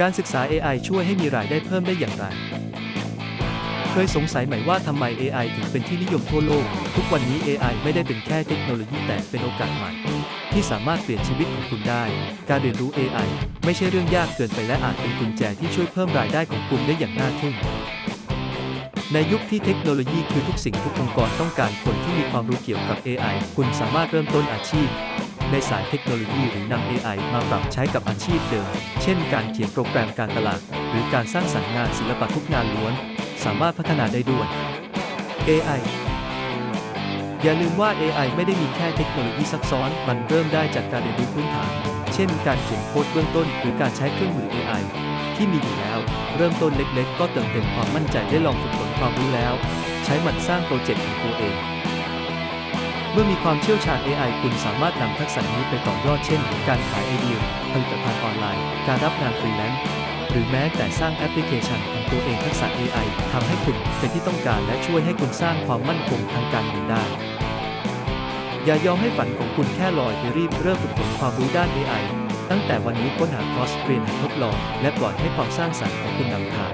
การศึกษา AI ช่วยให้มีรายได้เพิ่มได้อย่างไร เคยสงสัยไหมว่าทำไม AI ถึงเป็นที่นิยมทั่วโลก ทุกวันนี้ AI ไม่ได้เป็นแค่เทคโนโลยีแต่เป็นโอกาสใหม่ ที่สามารถเปลี่ยนชีวิตของคุณได้ การเรียนรู้ AI ไม่ใช่เรื่องยากเกินไปและอาจเป็นกุญแจที่ช่วยเพิ่มรายได้ของคุณได้อย่างน่าทึ่ง ในยุคที่เทคโนโลยีคือทุกสิ่งทุกองค์กรต้องการคนที่มีความรู้เกี่ยวกับ AI คุณสามารถเริ่มต้นอาชีพ ในสายเทคโนโลยีหรือนำ AI มาปรับใช้กับอาชีพเดิม เช่นการเขียนโปรแกรมการตลาด หรือการสร้างสรรค์งานศิลปะทุกงานล้วน สามารถพัฒนาได้ด้วย AI อย่าลืมว่า AI ไม่ได้มีแค่เทคโนโลยีซับซ้อน มันเริ่มได้จากการเรียนรู้พื้นฐาน เช่น การเขียนโค้ดเบื้องต้น หรือการใช้เครื่องมือ AI ที่มีอยู่แล้ว เริ่มต้นเล็กๆ ก็เติมเต็มความมั่นใจได้ลองฝึกฝนความรู้แล้ว ใช้มันสร้างโปรเจกต์ของตัวเอง เมื่อมีความเชี่ยวชาญ AI คุณสามารถนำทักษะนี้ไปต่อยอดเช่น การขายไอเดียผลิตภัณฑ์ออนไลน์ การรับงานฟรีแลนซ์หรือแม้แต่สร้างแอปพลิเคชันของตัวเองทักษะ AI ทำให้คุณเป็นที่ต้องการและช่วยให้คุณสร้างความมั่นคงทางการเงินได้ อย่ายอมให้ฝันของคุณแค่ลอยไปรีบเริ่มฝึกฝนความรู้ด้าน AI ตั้งแต่วันนี้ค้นหาคอร์สเรียนหัดทดลอง และปล่อยให้ความสร้างสรรค์ของคุณนำทาง